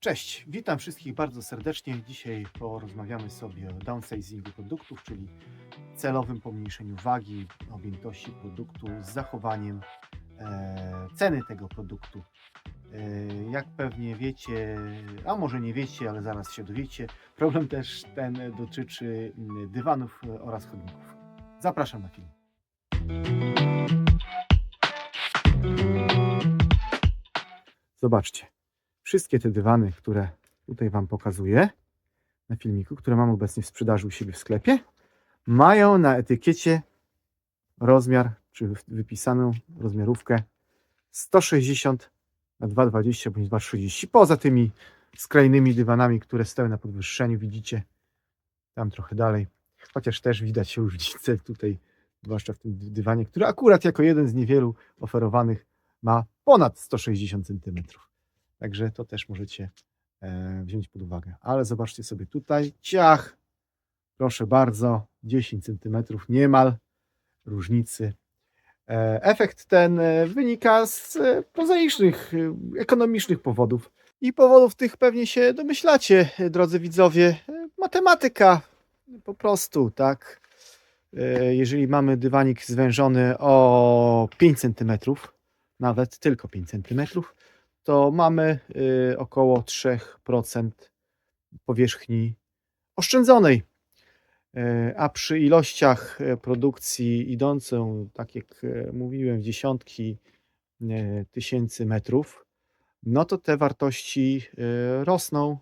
Cześć, witam wszystkich bardzo serdecznie. Dzisiaj porozmawiamy sobie o downsizingu produktów, czyli celowym pomniejszeniu wagi, objętości produktu z zachowaniem e, ceny tego produktu. E, jak pewnie wiecie, a może nie wiecie, ale zaraz się dowiecie, problem też ten dotyczy mm, dywanów e, oraz chodników. Zapraszam na film. Zobaczcie wszystkie te dywany, które tutaj Wam pokazuję na filmiku, które mam obecnie w sprzedaży u siebie w sklepie, mają na etykiecie rozmiar, czy wypisaną rozmiarówkę 160 na 220 bądź 230. Poza tymi skrajnymi dywanami, które stoją na podwyższeniu, widzicie tam trochę dalej. Chociaż też widać różnicę tutaj, zwłaszcza w tym dywanie, który akurat jako jeden z niewielu oferowanych ma ponad 160 cm. Także to też możecie e, wziąć pod uwagę. Ale zobaczcie sobie tutaj, ciach, proszę bardzo, 10 cm niemal różnicy. E, Efekt ten e, wynika z prozaicznych, ekonomicznych powodów. I powodów tych pewnie się domyślacie, drodzy widzowie. Matematyka, po prostu, tak. Jeżeli mamy dywanik zwężony o 5 cm, nawet tylko 5 cm, to mamy y, około 3% powierzchni oszczędzonej. Y, A przy ilościach y, produkcji idącą, tak jak mówiłem, w dziesiątki tysięcy metrów, no to te wartości rosną,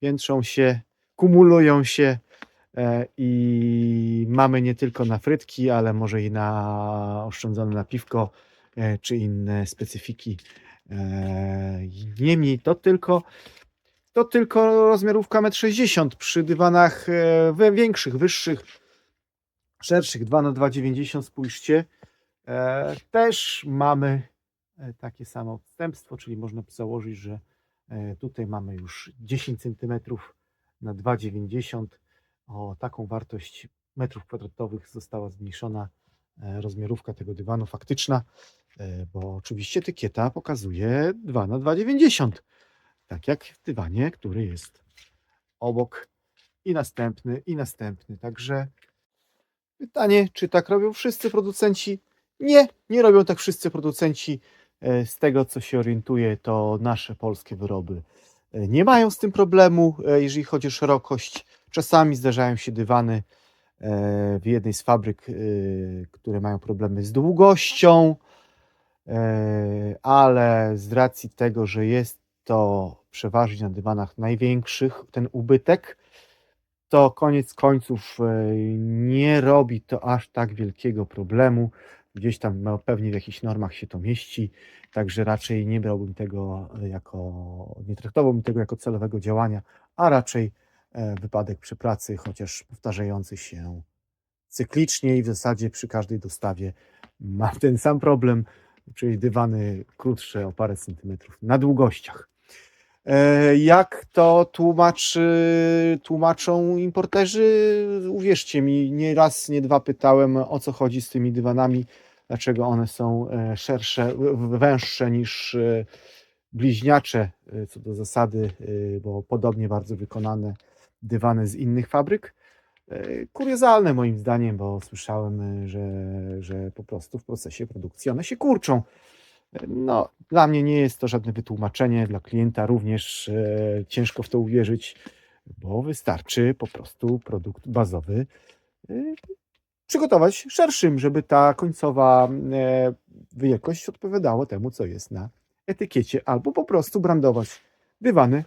piętrzą się, kumulują się e, i mamy nie tylko na frytki, ale może i na oszczędzone na piwko czy inne specyfiki. E, Niemniej to tylko, to tylko rozmiarówka 1,60 m. Przy dywanach e, większych, wyższych, szerszych 2 na 2,90 spójrzcie, e, też mamy e, takie samo odstępstwo, czyli można założyć, że e, tutaj mamy już 10 cm na 2,90 o taką wartość metrów kwadratowych została zmniejszona e, rozmiarówka tego dywanu faktyczna, e, bo oczywiście etykieta pokazuje 2 na 2,90 tak jak w dywanie, który jest obok i następny i następny. Także pytanie, czy tak robią wszyscy producenci? Nie, nie robią tak wszyscy producenci. E, Z tego co się orientuję, to nasze polskie wyroby e, nie mają z tym problemu, e, jeżeli chodzi o szerokość. Czasami zdarzają się dywany e, w jednej z fabryk, e, które mają problemy z długością, e, ale z racji tego, że jest to przeważnie na dywanach największych, ten ubytek, to koniec końców e, nie robi to aż tak wielkiego problemu. Gdzieś tam no, pewnie w jakichś normach się to mieści, także raczej nie brałbym tego e, jako, nie traktowałbym tego jako celowego działania, a raczej e, wypadek przy pracy, chociaż powtarzający się cyklicznie i w zasadzie przy każdej dostawie mam ten sam problem, czyli dywany krótsze o parę centymetrów na długościach. E, Jak to tłumaczy, tłumaczą importerzy? Uwierzcie mi, nie raz, nie dwa pytałem, o co chodzi z tymi dywanami, dlaczego one są e, szersze, węższe niż e, bliźniacze, e, co do zasady, e, bo podobnie bardzo wykonane dywany z innych fabryk. E, Kuriozalne moim zdaniem, bo słyszałem, e, że, że po prostu w procesie produkcji one się kurczą. No, dla mnie nie jest to żadne wytłumaczenie, dla klienta również e, ciężko w to uwierzyć, bo wystarczy po prostu produkt bazowy e, przygotować szerszym, żeby ta końcowa e, odpowiadała temu, co jest na etykiecie, albo po prostu brandować dywany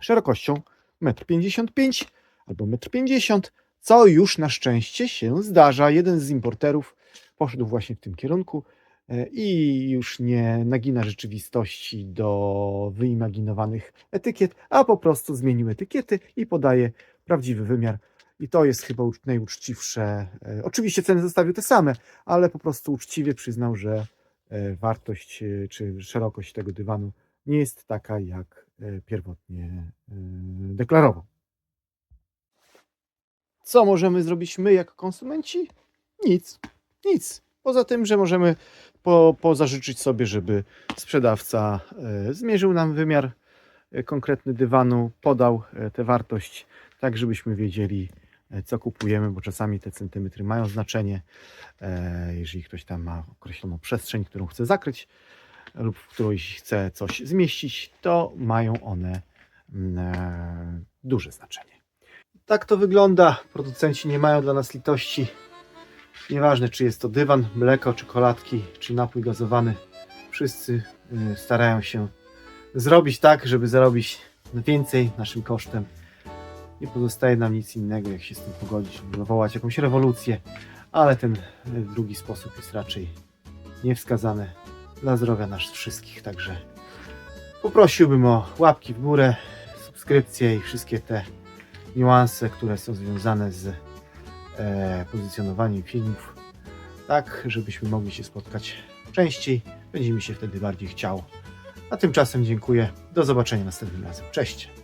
szerokością 1,55 m albo 1,50 m, co już na szczęście się zdarza. Jeden z importerów poszedł właśnie w tym kierunku e, i już nie nagina rzeczywistości do wyimaginowanych etykiet, a po prostu zmienił etykiety i podaje prawdziwy wymiar. I to jest chyba ucz- najuczciwsze. E, Oczywiście ceny zostawił te same, ale po prostu uczciwie przyznał, że e, wartość czy szerokość tego dywanu nie jest taka, jak pierwotnie e, deklarował. Co możemy zrobić my jako konsumenci? Nic. Nic. Poza tym, że możemy po, pozażyczyć sobie, żeby sprzedawca e, zmierzył nam wymiar e, konkretny dywanu podał e, tę wartość, tak żebyśmy wiedzieli, e, co kupujemy, bo czasami te centymetry mają znaczenie. E, Jeżeli ktoś tam ma określoną przestrzeń, którą chce zakryć lub w której chce coś zmieścić, to mają one mm, e, duże znaczenie. Tak to wygląda. Producenci nie mają dla nas litości. Nieważne, czy jest to dywan, mleko, czekoladki, czy napój gazowany. Wszyscy y, starają się zrobić tak, żeby zarobić więcej naszym kosztem. Nie pozostaje nam nic innego, jak się z tym pogodzić, wywołać jakąś rewolucję, ale ten y, drugi sposób jest raczej niewskazany dla zdrowia nas wszystkich. Także poprosiłbym o łapki w górę, subskrypcje i wszystkie te niuanse, które są związane z e, pozycjonowaniem filmów, tak żebyśmy mogli się spotkać częściej. Będzie mi się wtedy bardziej chciało. A tymczasem dziękuję. Do zobaczenia następnym razem. Cześć.